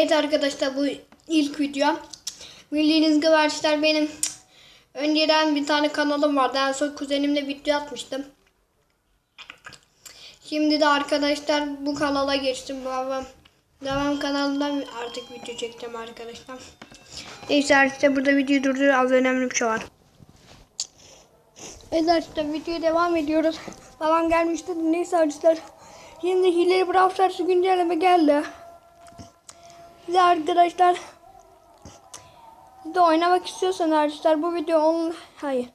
Evet arkadaşlar bu ilk video. Bildiğiniz gibi arkadaşlar benim önceden bir tane kanalım vardı. En son kuzenimle video atmıştım. Şimdi de arkadaşlar bu kanala geçtim. Babam Devam kanalından artık video çekeceğim arkadaşlar. Neyse arkadaşlar burada videoyu durdur. Az önemli bir şey var. Evet arkadaşlar videoya devam ediyoruz. Babam gelmişti. Neyse arkadaşlar. Şimdi Hilary Brawl Stars güncelleme geldi. Size arkadaşlar siz de oynamak istiyorsanız arkadaşlar bu video 10 hayır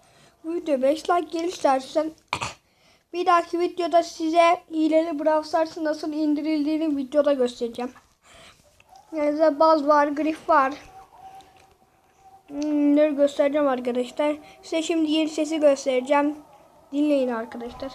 bu video 5 like gelirse arkadaşlar bir dahaki videoda size hileli Brawl Stars'ın nasıl indirildiğini videoda göstereceğim. Yani baz var, grif var. Hmm, Bunları göstereceğim arkadaşlar. Size şimdi yeni sesi göstereceğim. Dinleyin arkadaşlar.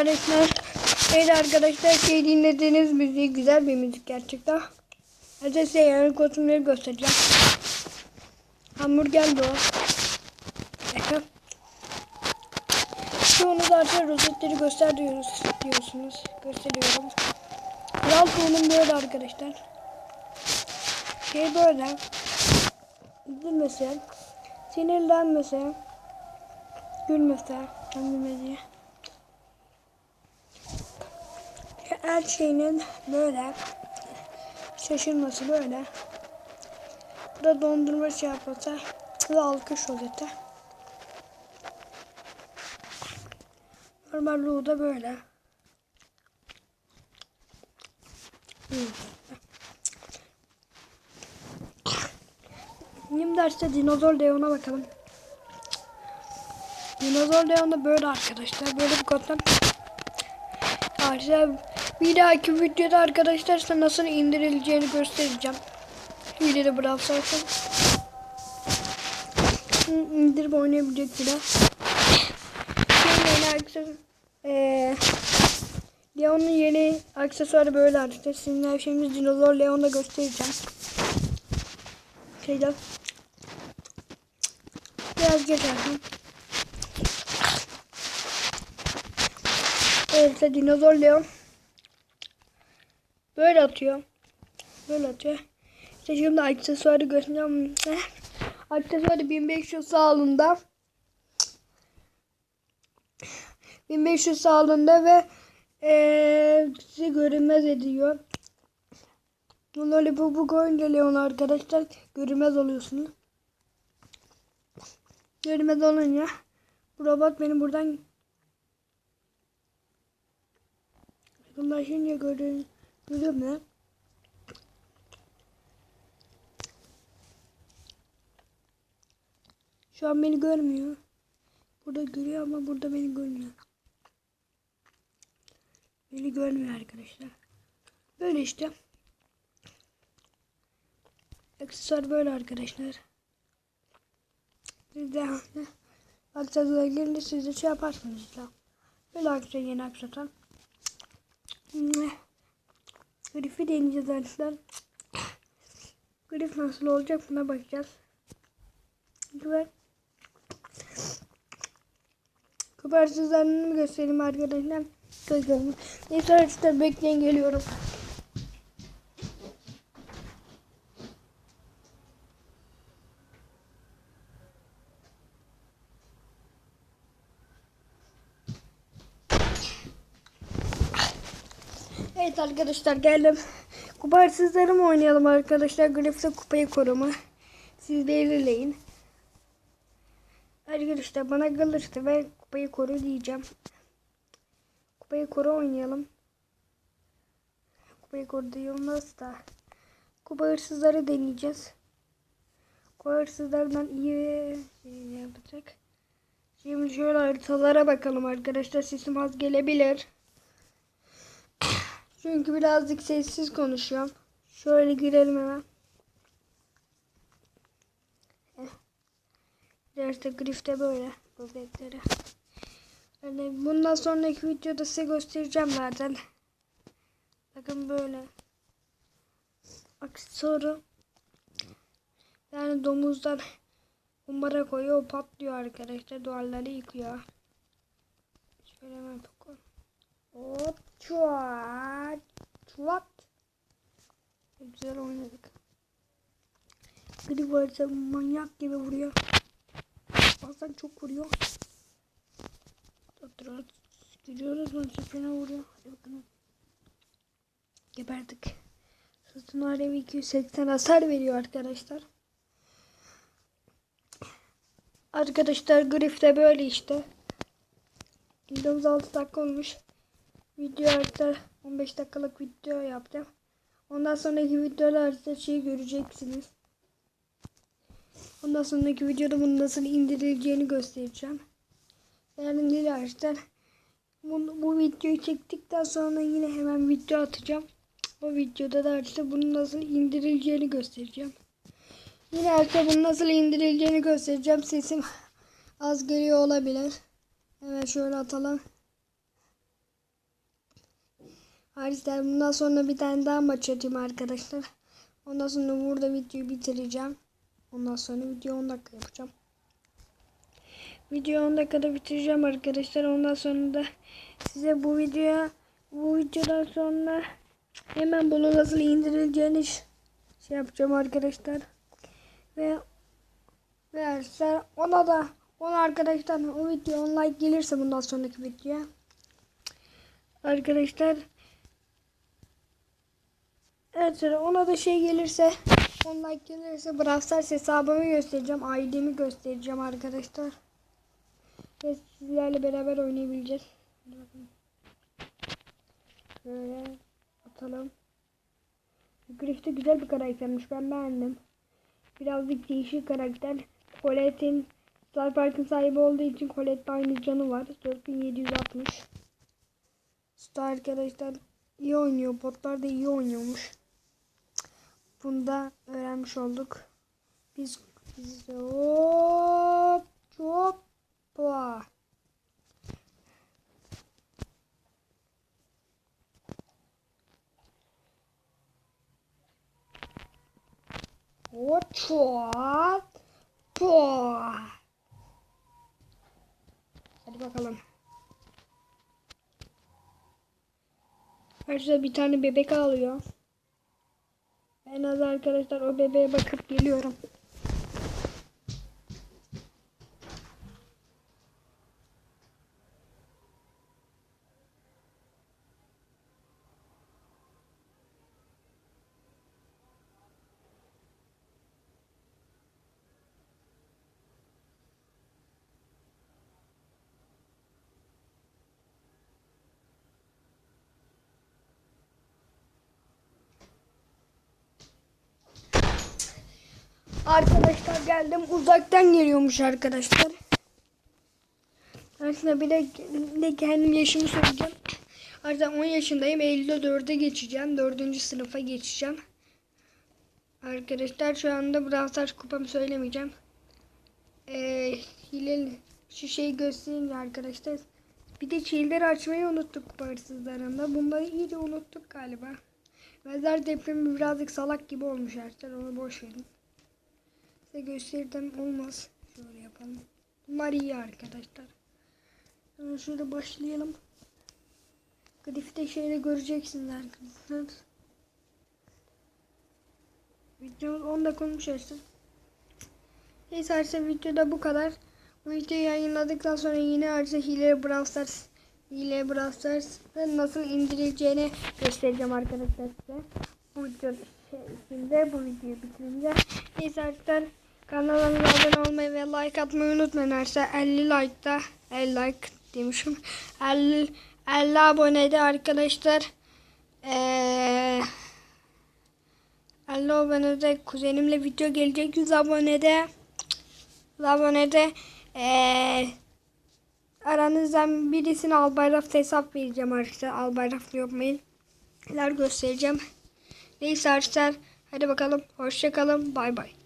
Arkadaşlar. Evet arkadaşlar şey dinlediğiniz müzik güzel bir müzik gerçekten. Hadi size yani kostümleri göstereceğim. Hamburger de o. Çoğunu zaten rozetleri göster diyoruz, diyorsunuz. Gösteriyorum. Kral tohumum böyle arkadaşlar. Şey böyle. Üzülmese, sinirlenmese, gülmese, gülmese. Her şeyinin böyle şaşırması böyle. Burada dondurma şey yapasa ve alkış rozeti. Normal ruhu da böyle. Şimdi derste dinozor Leon'a bakalım. Dinozor Leon da böyle arkadaşlar. Böyle bir koddan. Arkadaşlar bir dahaki videoda arkadaşlar size nasıl indirileceğini göstereceğim. Hileli Brawl Stars'ın. İndirip oynayabilecek bile. Şimdi yeni aksesuar. Ee, Leon'un yeni aksesuarı böyle arkadaşlar. Sizin her şeyimiz dinozor Leon'da göstereceğim. Şeyden. Biraz geçersin. Evet işte dinozor Leon. Böyle atıyor. Böyle atıyor. İşte şimdi aksesuarı göstereceğim. Aksesuarı 1500 sağlığında. 1500 sağlığında ve ee, sizi görünmez ediyor. Lollipop'u koyunca Leon arkadaşlar görünmez oluyorsunuz. Görünmez olunca bu robot beni buradan yakınlaşınca görün görüyor mu? Şu an beni görmüyor. Burada görüyor ama burada beni görmüyor. Beni görmüyor arkadaşlar. Böyle işte. Aksesuar böyle arkadaşlar. Siz de aksesuar gelince siz de şey yaparsınız işte. Böyle aksesuar yeni aksesuar. Griff'i deneyeceğiz arkadaşlar. Griff nasıl olacak buna bakacağız. Güzel. Kuparsızlarını göstereyim arkadaşlar. Neyse arkadaşlar bekleyin geliyorum. Evet arkadaşlar geldim. Kupa hırsızları mı oynayalım arkadaşlar? Grif'te kupayı koruma. Siz belirleyin. Arkadaşlar bana kalırsa ben kupayı koru diyeceğim. Kupayı koru oynayalım. Kupayı koru diyilmez da. Kupa deneyeceğiz. Kupa hırsızlardan iyi şey yapacak. Şimdi şöyle haritalara bakalım arkadaşlar. Sesim az gelebilir. Çünkü birazcık sessiz konuşuyorum. Şöyle girelim hemen. İşte grifte böyle göbekleri. Yani bundan sonraki videoda size göstereceğim zaten. Bakın böyle. Aksesuarı. Yani domuzdan kumbara koyuyor patlıyor arkadaşlar. Duvarları yıkıyor. Şöyle hemen. Hop çuat. Çuat. Güzel oynadık. Grif varsa manyak gibi vuruyor. Bazen çok vuruyor. Tutturuyoruz. Gidiyoruz mu? Fena vuruyor. Hadi bakalım. Geberdik. Satın alevi 280 hasar veriyor arkadaşlar. Arkadaşlar grif de böyle işte. Videomuz 6 dakika olmuş. Video arkadaşlar 15 dakikalık video yaptım. Ondan sonraki videolarda şey göreceksiniz. Ondan sonraki videoda bunu nasıl indirileceğini göstereceğim. Yani dilerseniz bu, bu videoyu çektikten sonra yine hemen video atacağım. O videoda da işte bunu nasıl indirileceğini göstereceğim. Yine işte bunu nasıl indirileceğini göstereceğim. Sesim az geliyor olabilir. Evet şöyle atalım. Arkadaşlar bundan sonra bir tane daha maç atayım arkadaşlar. Ondan sonra burada videoyu bitireceğim. Ondan sonra video 10 dakika yapacağım. Video 10 dakikada bitireceğim arkadaşlar. Ondan sonra da size bu videoya bu videodan sonra hemen bunu nasıl indirileceğini şey yapacağım arkadaşlar. Ve ve arkadaşlar ona da ona arkadaşlar o video 10 like gelirse bundan sonraki videoya arkadaşlar Evet ona da şey gelirse 10 like gelirse Brawl Stars hesabımı göstereceğim. ID'mi göstereceğim arkadaşlar. Ve sizlerle beraber oynayabileceğiz. Böyle atalım. Griff güzel bir karaktermiş. Ben beğendim. Birazcık değişik karakter. Colette'in Star Park'ın sahibi olduğu için Colette'de aynı canı var. 4760. Star arkadaşlar iyi oynuyor. Botlar da iyi oynuyormuş. Bunu da öğrenmiş olduk. Biz biz hop hoppa. Hoppa. Hadi bakalım. Arkadaşlar bir tane bebek ağlıyor. En az arkadaşlar o bebeğe bakıp geliyorum. Arkadaşlar geldim. Uzaktan geliyormuş arkadaşlar. Aslında bir de, de kendim yaşımı söyleyeceğim. Artık 10 yaşındayım. Eylül'de 4'e geçeceğim. 4. sınıfa geçeceğim. Arkadaşlar şu anda Brawl Stars kupamı söylemeyeceğim. Ee, hileli şu şeyi göstereyim arkadaşlar. Bir de şeyleri açmayı unuttuk kupa hırsızlarında. Bunları iyice unuttuk galiba. Mezar depremi birazcık salak gibi olmuş arkadaşlar. Onu boş verin. Size gösterdim olmaz. Şöyle yapalım. Bunlar iyi arkadaşlar. Şimdi şöyle başlayalım. Grifte şeyde göreceksiniz arkadaşlar. Videomuz 10 dakika olmuş aslında. Neyse arkadaşlar videoda bu kadar. Bu videoyu yayınladıktan sonra yine arkadaşlar hile Brawl Stars hile Brawl nasıl indirileceğini göstereceğim arkadaşlar size. Bu video içinde bu videoyu bitirince. Neyse arkadaşlar kanalımıza abone olmayı ve like atmayı unutmayın arkadaşlar. 50 like'da 50 like demişim. 50, 50 abonede arkadaşlar. Eee 50 abonede kuzenimle video gelecek 100 abonede 100 abonede eee aranızdan birisine Albayrak hesap vereceğim arkadaşlar. Albayrak yapmayın. Neler göstereceğim. Neyse arkadaşlar. Hadi bakalım. Hoşça kalın. Bay bay.